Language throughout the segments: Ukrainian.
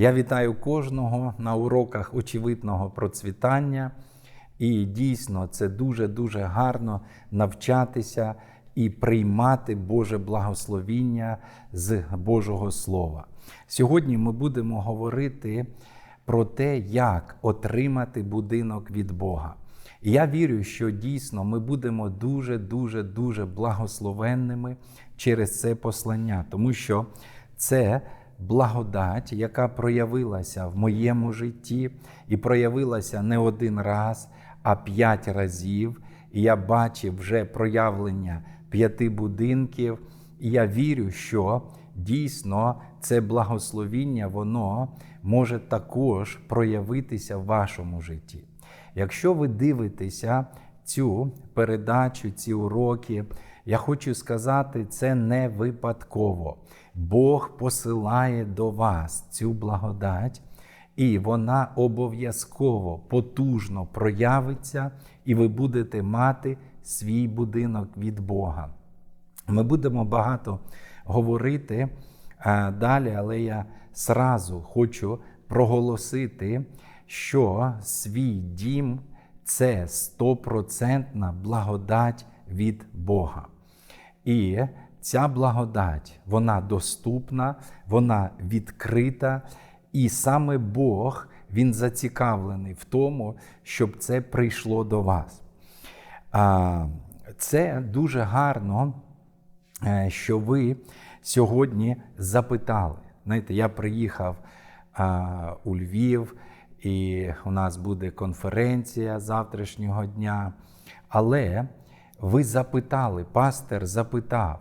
Я вітаю кожного на уроках очевидного процвітання. І дійсно це дуже-дуже гарно навчатися і приймати Боже благословіння з Божого Слова. Сьогодні ми будемо говорити про те, як отримати будинок від Бога. І я вірю, що дійсно ми будемо дуже, дуже, дуже благословенними через це послання, тому що це благодать, яка проявилася в моєму житті і проявилася не один раз, а п'ять разів. І я бачив вже проявлення п'яти будинків. І я вірю, що дійсно це благословіння, воно може також проявитися в вашому житті. Якщо ви дивитеся цю передачу, ці уроки, я хочу сказати, це не випадково. Бог посилає до вас цю благодать, і вона обов'язково потужно проявиться, і ви будете мати свій будинок від Бога. Ми будемо багато говорити а, далі, але я сразу хочу проголосити, що свій дім це стопроцентна благодать від Бога. І ця благодать, вона доступна, вона відкрита, і саме Бог Він зацікавлений в тому, щоб це прийшло до вас. Це дуже гарно, е, що ви сьогодні запитали. Знаєте, я приїхав у Львів, і у нас буде конференція завтрашнього дня. Але ви запитали, пастор запитав,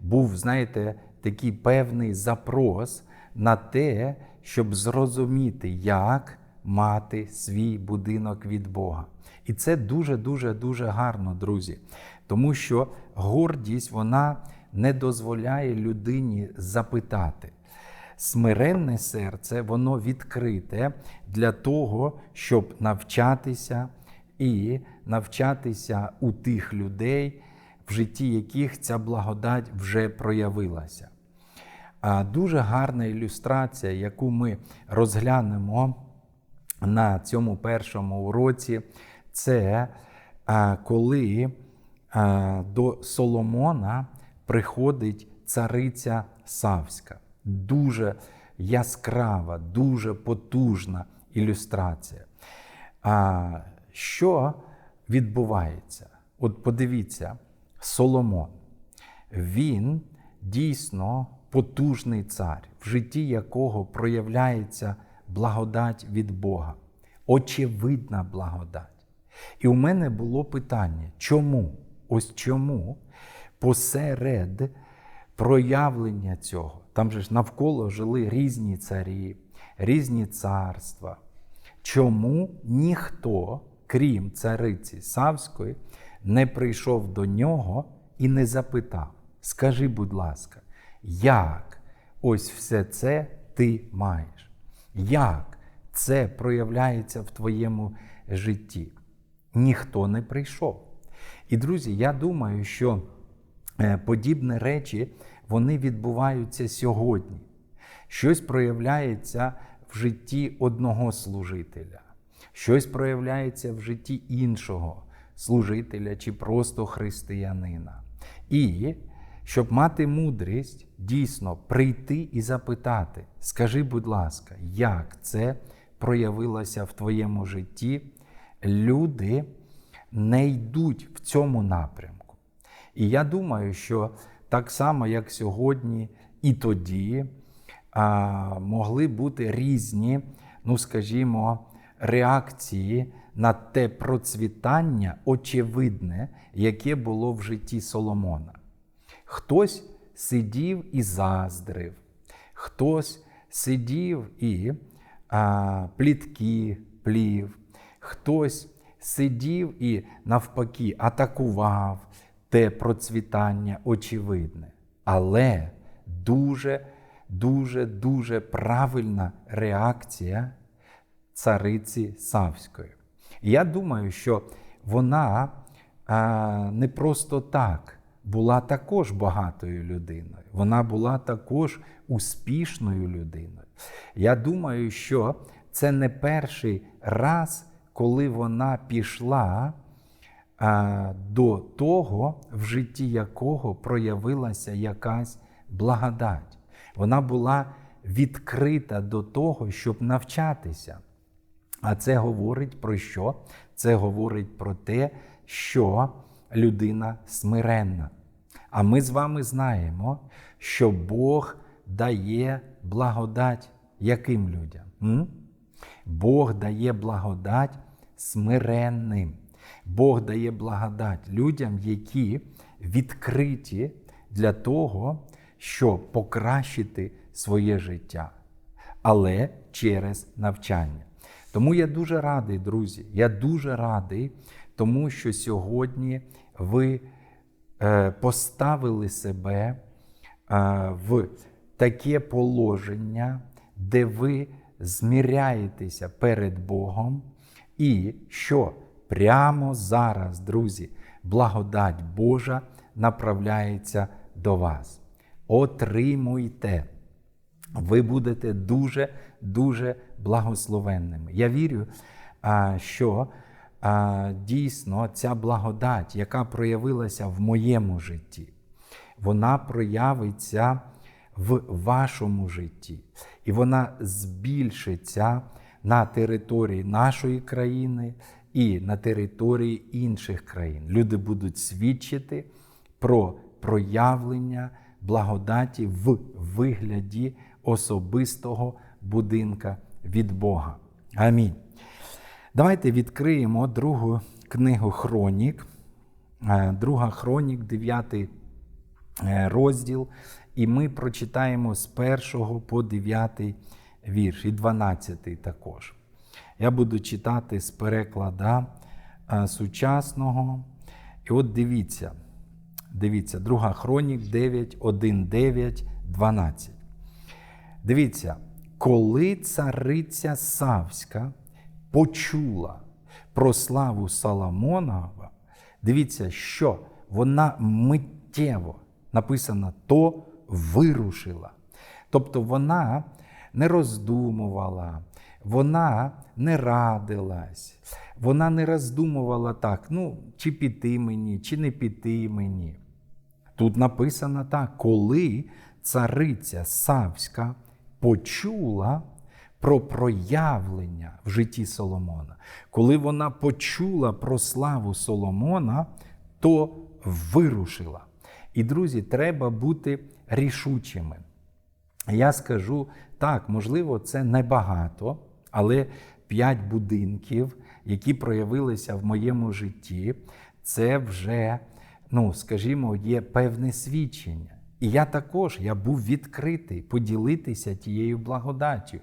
був, знаєте, такий певний запрос на те, щоб зрозуміти, як мати свій будинок від Бога. І це дуже-дуже дуже гарно, друзі. Тому що гордість вона не дозволяє людині запитати. Смиренне серце, воно відкрите для того, щоб навчатися і навчатися у тих людей, в житті яких ця благодать вже проявилася. А дуже гарна ілюстрація, яку ми розглянемо на цьому першому уроці, це коли до Соломона приходить цариця Савська. Дуже яскрава, дуже потужна ілюстрація. Що відбувається? От подивіться, Соломон, він дійсно потужний цар, в житті якого проявляється благодать від Бога, очевидна благодать. І у мене було питання, чому? Ось чому посеред проявлення цього, там же ж навколо жили різні царі, різні царства. Чому ніхто, крім цариці Савської, не прийшов до нього і не запитав: Скажи, будь ласка, як ось все це ти маєш? Як це проявляється в твоєму житті? Ніхто не прийшов. І, друзі, я думаю, що е, подібні речі вони відбуваються сьогодні. Щось проявляється в житті одного служителя, щось проявляється в житті іншого служителя чи просто християнина. І щоб мати мудрість, дійсно прийти і запитати, скажи, будь ласка, як це проявилося в твоєму житті? Люди не йдуть в цьому напрямку. І я думаю, що так само, як сьогодні і тоді, могли бути різні, ну скажімо, реакції на те процвітання очевидне, яке було в житті Соломона. Хтось сидів і заздрив, хтось сидів і а, плітки плів, хтось сидів і навпаки атакував те процвітання очевидне. Але дуже, дуже, дуже правильна реакція цариці Савської. Я думаю, що вона а, не просто так була також багатою людиною. Вона була також успішною людиною. Я думаю, що це не перший раз, коли вона пішла а, до того, в житті якого проявилася якась благодать. Вона була відкрита до того, щоб навчатися. А це говорить про що? Це говорить про те, що людина смиренна. А ми з вами знаємо, що Бог дає благодать яким людям? М? Бог дає благодать смиренним. Бог дає благодать людям, які відкриті для того, щоб покращити своє життя, але через навчання. Тому я дуже радий, друзі. Я дуже радий, тому що сьогодні ви е, поставили себе е, в таке положення, де ви зміряєтеся перед Богом, і що прямо зараз, друзі, благодать Божа направляється до вас. Отримуйте. Ви будете дуже, дуже благословенними. Я вірю, що дійсно ця благодать, яка проявилася в моєму житті, вона проявиться в вашому житті, і вона збільшиться на території нашої країни і на території інших країн. Люди будуть свідчити про проявлення благодаті в вигляді особистого будинка від Бога. Амінь. Давайте відкриємо другу книгу Хронік, е, друга Хронік, 9 е, розділ, і ми прочитаємо з 1 по 9 вірш, і 12 також. Я буду читати з переклада е, сучасного. І от дивіться, дивіться, друга Хронік 9, 1, 9, 12. Дивіться, коли цариця Савська почула про славу Соломонова, дивіться, що вона миттєво написано, то вирушила. Тобто вона не роздумувала, вона не радилась, вона не роздумувала так, ну, чи піти мені, чи не піти мені. Тут написано так, коли цариця Савська почула про проявлення в житті Соломона. Коли вона почула про славу Соломона, то вирушила. І, друзі, треба бути рішучими. Я скажу так, можливо, це небагато, але п'ять будинків, які проявилися в моєму житті, це вже, ну, скажімо, є певне свідчення. І я також я був відкритий поділитися тією благодаттю.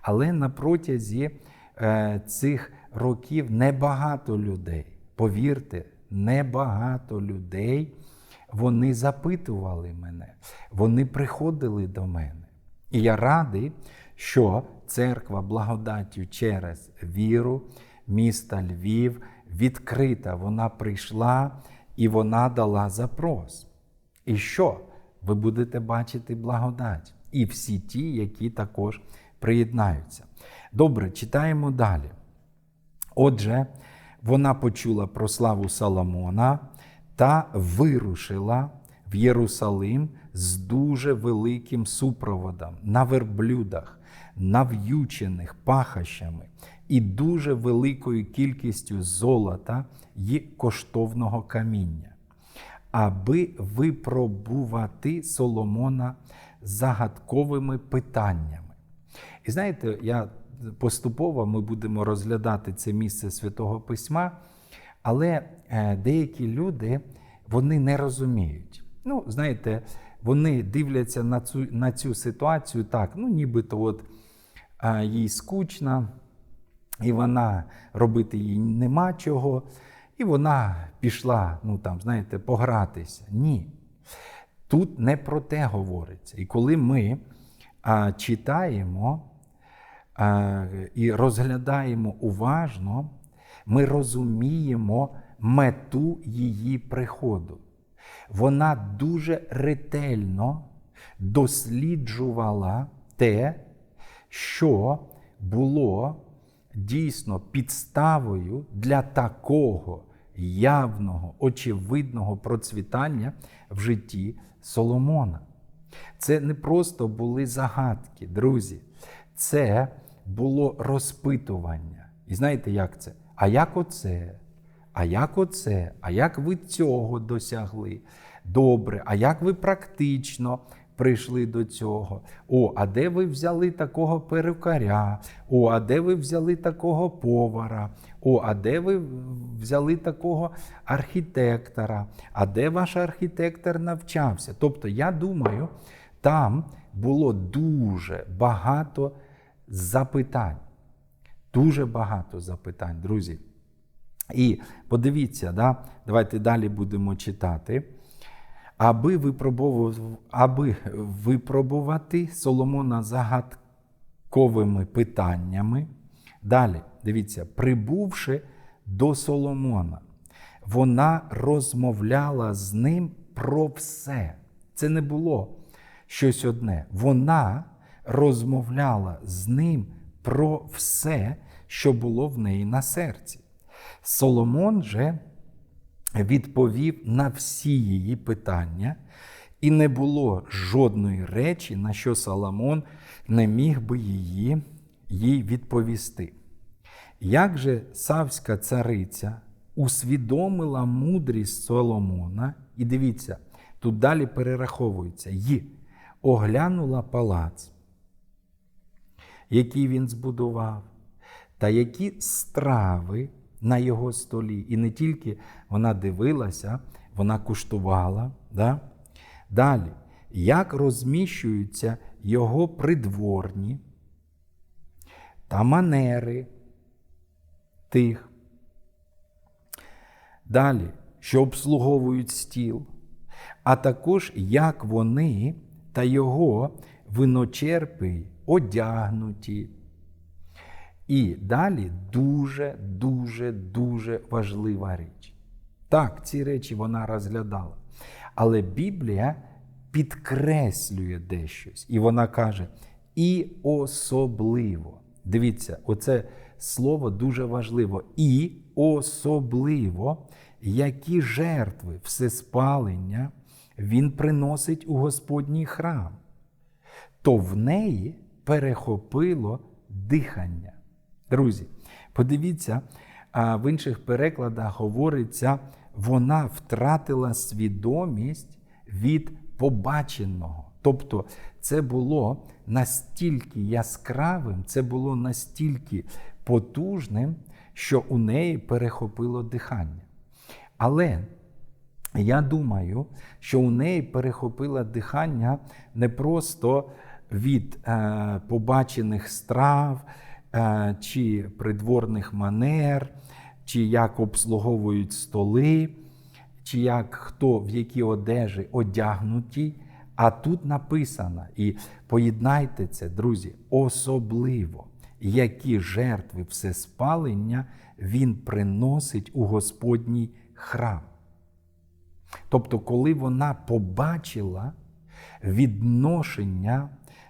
Але на протязі е, цих років небагато людей, повірте, небагато людей вони запитували мене, вони приходили до мене. І я радий, що церква благодаттю через віру, міста Львів відкрита. Вона прийшла і вона дала запрос. І що? Ви будете бачити благодать. І всі ті, які також приєднаються. Добре, читаємо далі. Отже, вона почула про славу Соломона та вирушила в Єрусалим з дуже великим супроводом на верблюдах, нав'ючених пахащами і дуже великою кількістю золота й коштовного каміння, аби випробувати Соломона загадковими питаннями. І знаєте, я поступово ми будемо розглядати це місце святого Письма, але е, деякі люди вони не розуміють. Ну, знаєте, вони дивляться на цю на цю ситуацію так, ну нібито от а, їй скучно, і вона робити їй нема чого, і вона пішла, ну там, знаєте, погратися. Ні. Тут не про те говориться. І коли ми а, читаємо а, і розглядаємо уважно, ми розуміємо мету її приходу. вона дуже ретельно досліджувала те, що було дійсно підставою для такого явного, очевидного процвітання в житті Соломона. Це не просто були загадки, друзі, це було розпитування. І знаєте, як це? А як оце? А як оце? А як ви цього досягли? Добре, а як ви практично прийшли до цього? О, а де ви взяли такого перукаря? О, а де ви взяли такого повара? О, а де ви взяли такого архітектора? А де ваш архітектор навчався? Тобто, я думаю, там було дуже багато запитань. Дуже багато запитань, друзі. І подивіться, да? давайте далі будемо читати. Аби аби випробувати Соломона загадковими питаннями. Далі, дивіться, прибувши до Соломона, вона розмовляла з ним про все. Це не було щось одне. Вона розмовляла з ним про все, що було в неї на серці. Соломон же відповів на всі її питання, і не було жодної речі, на що Соломон не міг би її їй відповісти. Як же Савська цариця усвідомила мудрість Соломона, і дивіться, тут далі перераховується, і оглянула палац, який він збудував, та які страви на його столі. І не тільки вона дивилася, вона куштувала. Да? Далі, як розміщуються його придворні та манери тих. Далі, що обслуговують стіл, а також як вони та його виночерпи одягнуті. І далі дуже, дуже, дуже важлива річ. Так, ці речі вона розглядала. Але Біблія підкреслює дещось. І вона каже: і особливо. Дивіться, оце слово дуже важливо. І особливо, які жертви, всеспалення він приносить у Господній храм, то в неї перехопило дихання. Друзі, подивіться, в інших перекладах говориться, вона втратила свідомість від побаченого. Тобто, це було настільки яскравим, це було настільки потужним, що у неї перехопило дихання. Але я думаю, що у неї перехопило дихання не просто від е, побачених страв. Е, чи придворних манер, чи як обслуговують столи, чи як хто в які одежі одягнуті. А тут написано, і поєднайте це, друзі, особливо, які жертви всеспалення він приносить у Господній храм. Тобто, коли вона побачила відношення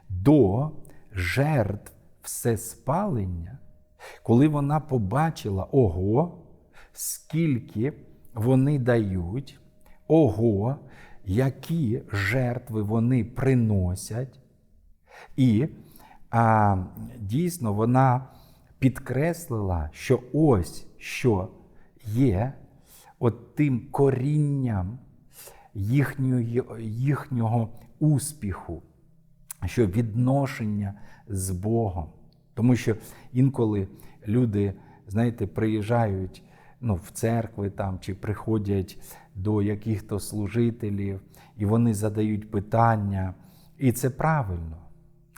до жертв все спалення, коли вона побачила, ого, скільки вони дають, ого, які жертви вони приносять. І а, дійсно вона підкреслила, що ось що є от тим корінням їхнього, їхнього успіху що відношення з Богом. Тому що інколи люди, знаєте, приїжджають ну, в церкви там, чи приходять до яких-то служителів, і вони задають питання. І це правильно.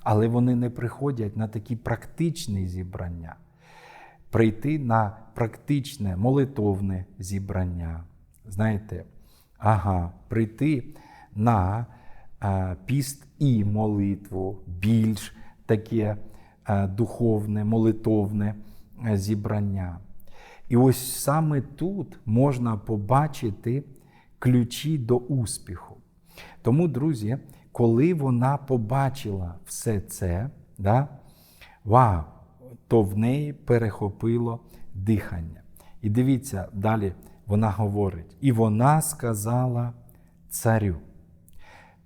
Але вони не приходять на такі практичні зібрання. Прийти на практичне молитовне зібрання. Знаєте, ага, прийти на піст і молитву, більш таке духовне, молитовне зібрання. І ось саме тут можна побачити ключі до успіху. Тому, друзі, коли вона побачила все це, да, вау, то в неї перехопило дихання. І дивіться, далі вона говорить: і вона сказала царю.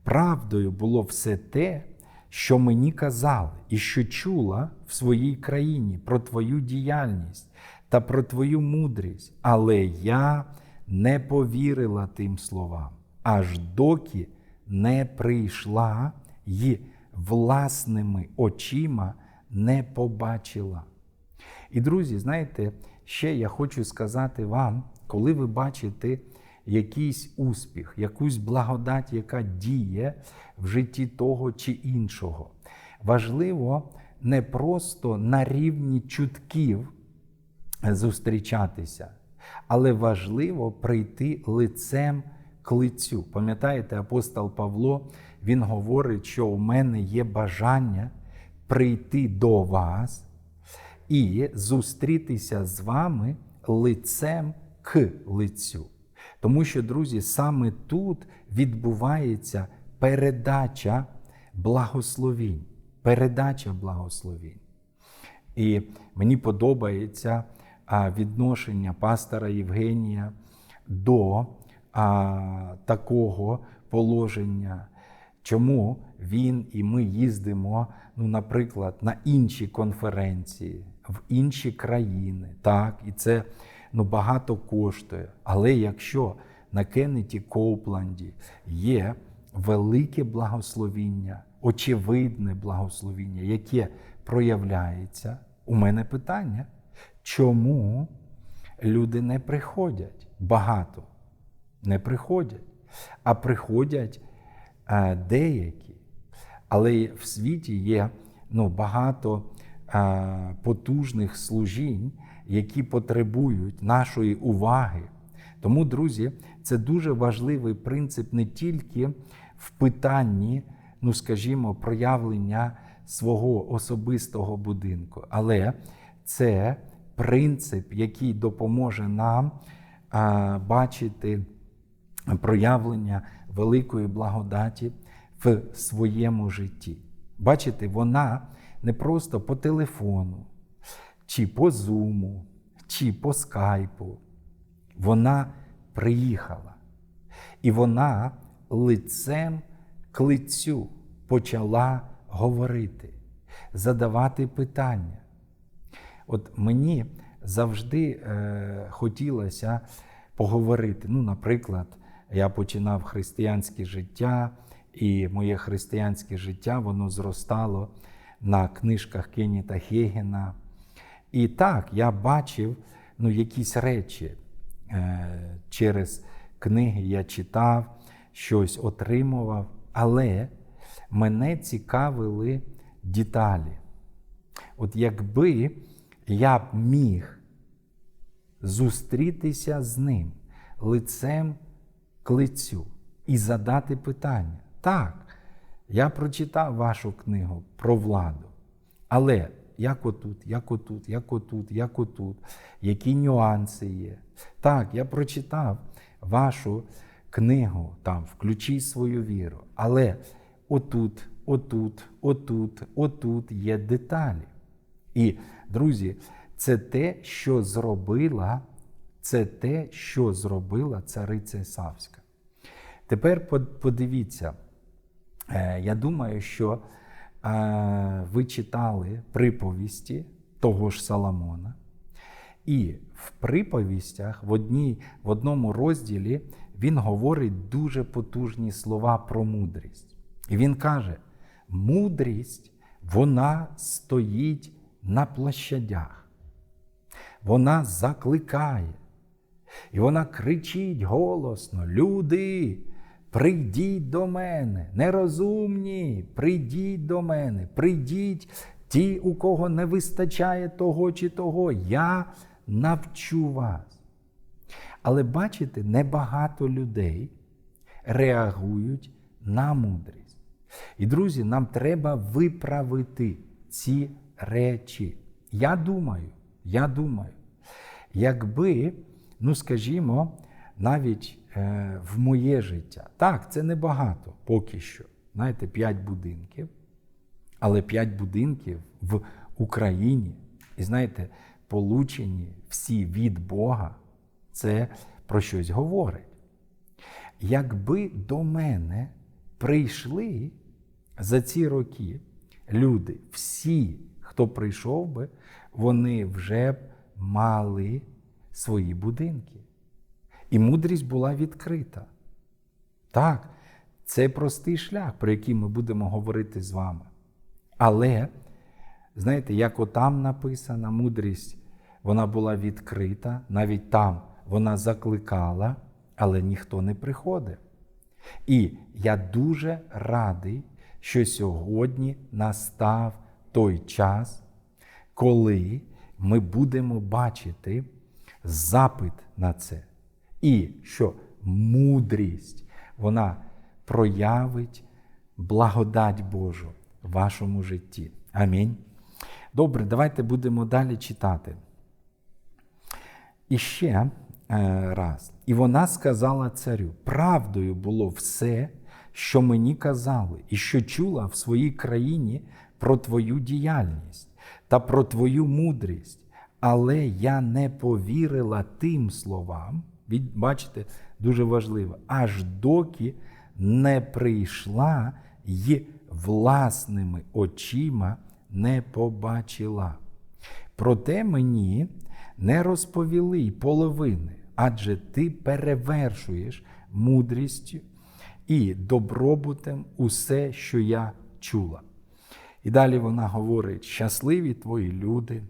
Правдою було все те, що мені казали, і що чула в своїй країні про твою діяльність та про твою мудрість, але я не повірила тим словам, аж доки не прийшла й власними очима не побачила. І, друзі, знаєте, ще я хочу сказати вам, коли ви бачите якийсь успіх, якусь благодать, яка діє в житті того чи іншого, важливо не просто на рівні чутків зустрічатися, але важливо прийти лицем к лицю. Пам'ятаєте, апостол Павло він говорить, що у мене є бажання прийти до вас і зустрітися з вами лицем к лицю. Тому що, друзі, саме тут відбувається передача благословінь. Передача благословінь. І мені подобається відношення пастора Євгенія до такого положення, чому він і ми їздимо, ну, наприклад, на інші конференції, в інші країни. Так, і це ну, багато коштує. Але якщо на Кеннеті Коупленді є велике благословіння, очевидне благословіння, яке проявляється, у мене питання, чому люди не приходять багато? Не приходять, а приходять а, деякі. Але в світі є ну, багато а, потужних служінь, які потребують нашої уваги. Тому, друзі, це дуже важливий принцип не тільки в питанні, ну скажімо, проявлення свого особистого будинку, але це принцип, який допоможе нам а, бачити проявлення великої благодаті в своєму житті. Бачите, вона не просто по телефону, чи по зуму, чи по скайпу. Вона приїхала. І вона лицем к лицю почала говорити, задавати питання. От мені завжди е, хотілося поговорити. Ну, наприклад, я починав християнське життя, і моє християнське життя воно зростало на книжках Кеніта Хегена. І так, я бачив ну, якісь речі е, через книги я читав, щось отримував, але мене цікавили деталі. От якби я б міг зустрітися з ним лицем к лицю і задати питання. Так, я прочитав вашу книгу про владу, але як отут, як отут, як отут, як отут, які нюанси є. Так, я прочитав вашу книгу, там, включи свою віру, але отут, отут, отут, отут є деталі. І, друзі, це те, що зробила, це те, що зробила цариця Савська. Тепер подивіться, е, я думаю, що ви читали приповісті того ж Соломона. І в приповістях в одній, в одному розділі він говорить дуже потужні слова про мудрість. І він каже: мудрість, вона стоїть на площадях, вона закликає, і вона кричить голосно: Люди, прийдіть до мене, нерозумні, прийдіть до мене, прийдіть ті, у кого не вистачає того чи того, я навчу вас. Але бачите, небагато людей реагують на мудрість. І, друзі, нам треба виправити ці речі. Я думаю, я думаю, якби, ну скажімо, навіть в моє життя. Так, це небагато поки що. Знаєте, 5 будинків, але 5 будинків в Україні. І знаєте, получені всі від Бога, це про щось говорить. Якби до мене прийшли за ці роки люди, всі, хто прийшов би, вони вже б мали свої будинки. І мудрість була відкрита. Так, це простий шлях, про який ми будемо говорити з вами. Але, знаєте, як отам написана мудрість, вона була відкрита, навіть там вона закликала, але ніхто не приходив. І я дуже радий, що сьогодні настав той час, коли ми будемо бачити запит на це. І що мудрість вона проявить благодать Божу в вашому житті. Амінь. Добре, давайте будемо далі читати. І ще е, раз. І вона сказала царю: правдою було все, що мені казали, і що чула в своїй країні про твою діяльність та про твою мудрість. Але я не повірила тим словам. Бачите, дуже важливо, аж доки не прийшла й власними очима не побачила. Проте мені не розповіли й половини, адже ти перевершуєш мудрістю і добробутем усе, що я чула. І далі вона говорить: щасливі твої люди,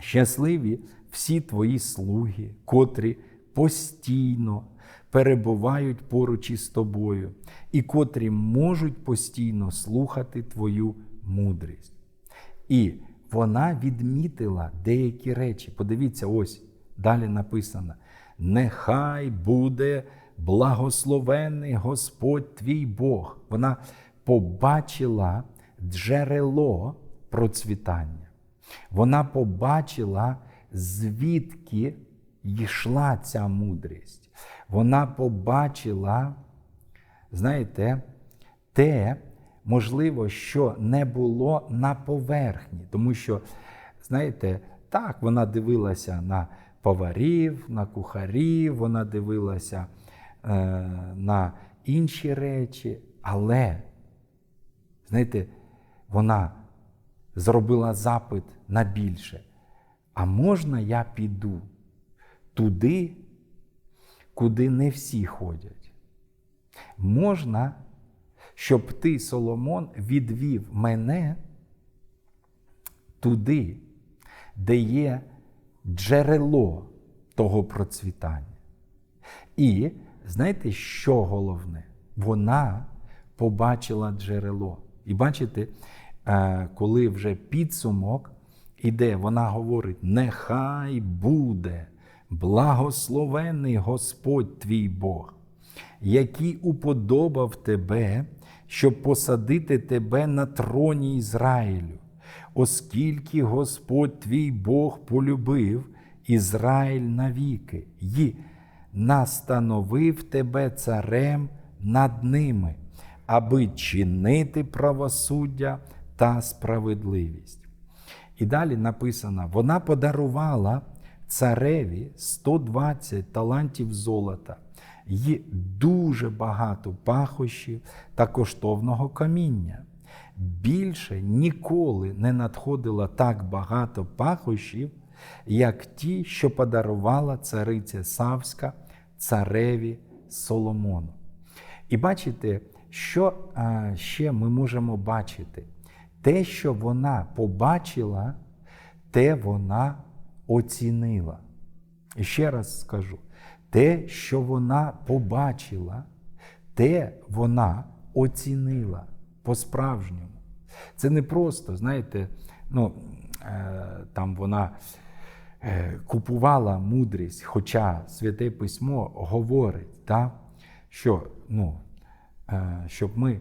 щасливі всі твої слуги, котрі постійно перебувають поруч із тобою, і котрі можуть постійно слухати твою мудрість. І вона відмітила деякі речі. Подивіться, ось далі написано: нехай буде благословений Господь твій Бог. Вона побачила джерело процвітання. Вона побачила, звідки йшла ця мудрість. Вона побачила, знаєте, те, можливо, що не було на поверхні. Тому що, знаєте, так, вона дивилася на поварів, на кухарів, вона дивилася е, на інші речі, але, знаєте, вона зробила запит на більше. А можна я піду туди, куди не всі ходять? Можна, щоб ти, Соломон, відвів мене туди, де є джерело того процвітання. І знаєте, що головне? Вона побачила джерело. І бачите, е, коли вже підсумок іде, вона говорить: нехай буде благословений Господь твій Бог, який уподобав тебе, щоб посадити тебе на троні Ізраїлю, оскільки Господь твій Бог полюбив Ізраїль навіки і настановив тебе царем над ними, аби чинити правосуддя та справедливість. І далі написано: вона подарувала цареві 120 талантів золота і дуже багато пахощів та коштовного каміння. Більше ніколи не надходило так багато пахощів, як ті, що подарувала цариця Савська цареві Соломону. І бачите, що ще ми можемо бачити? Те, що вона побачила, те вона оцінила. І ще раз скажу: те, що вона побачила, те вона оцінила по-справжньому. Це не просто, знаєте, ну, е, там вона е, купувала мудрість, хоча Святе Письмо говорить, та, що, ну, е, щоб ми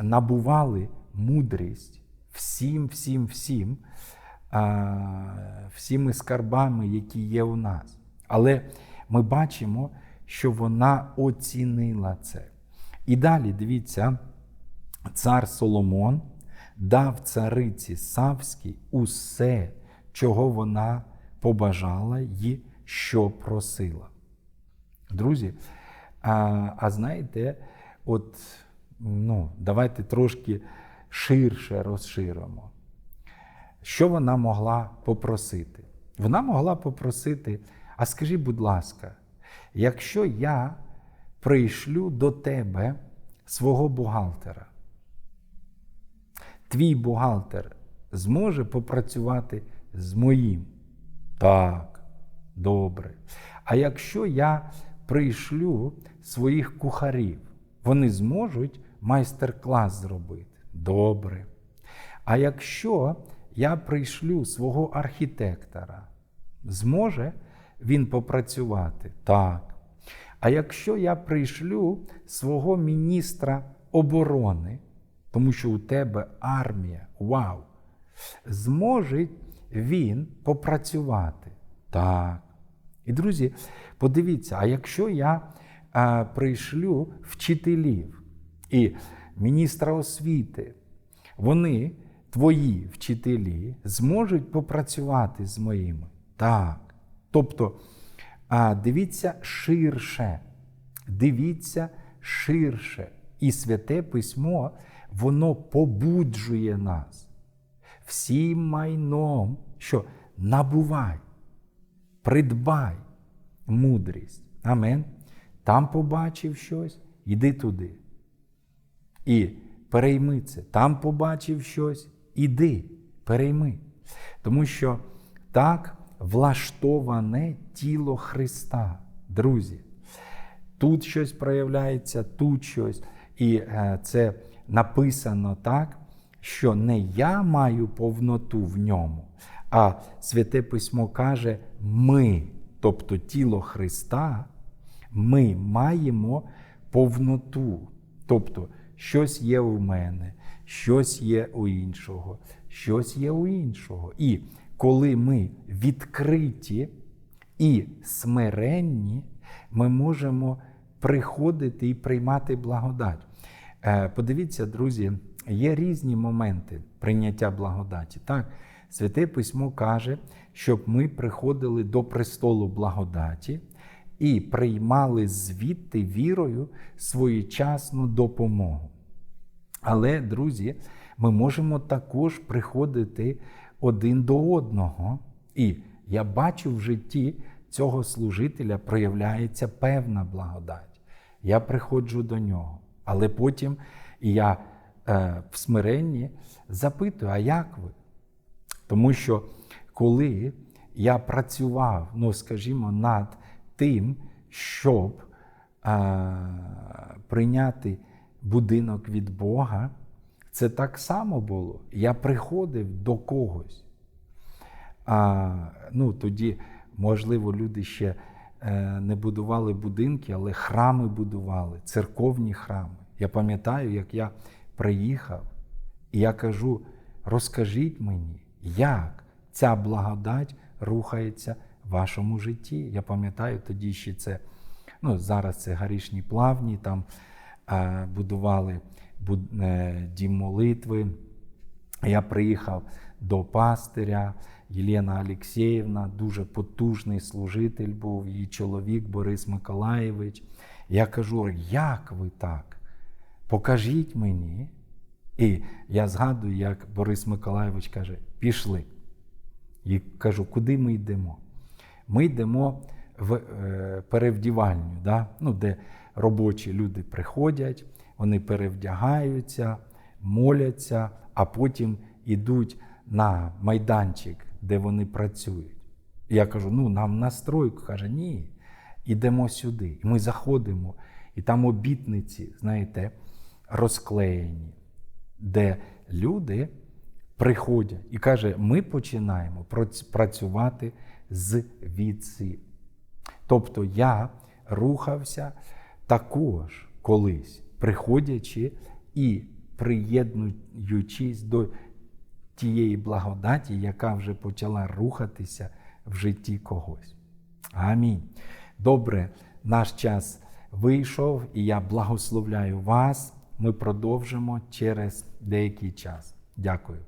набували мудрість всім, всім, всім, всіми скарбами, які є у нас. Але ми бачимо, що вона оцінила це. І далі дивіться, цар Соломон дав цариці Савській усе, чого вона побажала і що просила. Друзі, а а знаєте, от, ну, давайте трошки ширше розширимо. Що вона могла попросити? Вона могла попросити, а скажи, будь ласка, якщо я прийшлю до тебе свого бухгалтера, твій бухгалтер зможе попрацювати з моїм? Так, добре. А якщо я прийшлю своїх кухарів, вони зможуть майстер-клас зробити? Добре. А якщо я прийшлю свого архітектора, зможе він попрацювати? Так. А якщо я прийшлю свого міністра оборони, тому що у тебе армія, вау, зможе він попрацювати? Так. І, друзі, подивіться, а якщо я а, прийшлю вчителів і міністра освіти, вони, твої вчителі, зможуть попрацювати з моїми? Так. Тобто, дивіться ширше, дивіться ширше. І святе письмо, воно побуджує нас всім майном, що набувай, придбай мудрість. Амен. Там побачив щось, іди туди. І перейми це. Там побачив щось, іди, перейми. Тому що так влаштоване тіло Христа, друзі. Тут щось проявляється, тут щось. І е, це написано так, що не я маю повноту в ньому, а Святе Письмо каже, ми, тобто тіло Христа, ми маємо повноту. Тобто, щось є у мене, щось є у іншого, щось є у іншого. І коли ми відкриті і смиренні, ми можемо приходити і приймати благодать. Е, подивіться, друзі, є різні моменти прийняття благодаті. Так, Святе Письмо каже, щоб ми приходили до престолу благодаті і приймали звідти вірою своєчасну допомогу. Але, друзі, ми можемо також приходити один до одного. І я бачу в житті цього служителя проявляється певна благодать. Я приходжу до нього, але потім я е, в смиренні запитую, а як ви? Тому що коли я працював, ну скажімо, над тим, щоб е, прийняти будинок від Бога, це так само було. Я приходив до когось. А, ну, Тоді, можливо, люди ще е, не будували будинки, але храми будували, церковні храми. Я пам'ятаю, як я приїхав, і я кажу: розкажіть мені, як ця благодать рухається в вашому житті. Я пам'ятаю, тоді ще це, ну, зараз це гарішні плавні, там будували е, дім молитви. Я приїхав до пастиря Єлена Алексєєвна, дуже потужний служитель був, її чоловік Борис Миколаєвич. Я кажу, як ви так? Покажіть мені. І я згадую, як Борис Миколаєвич каже, пішли. І кажу, куди ми йдемо? Ми йдемо в е, перевдівальню, да? ну, де робочі люди приходять, вони перевдягаються, моляться, а потім йдуть на майданчик, де вони працюють. І я кажу: ну нам на стройку. Каже, ні, ідемо сюди. І ми заходимо, і там обітниці, знаєте, розклеєні, де люди приходять і каже, ми починаємо працювати з відси. Тобто я рухався також колись, приходячи і приєднуючись до тієї благодаті, яка вже почала рухатися в житті когось. Амінь. Добре, наш час вийшов, і я благословляю вас. Ми продовжимо через деякий час. Дякую.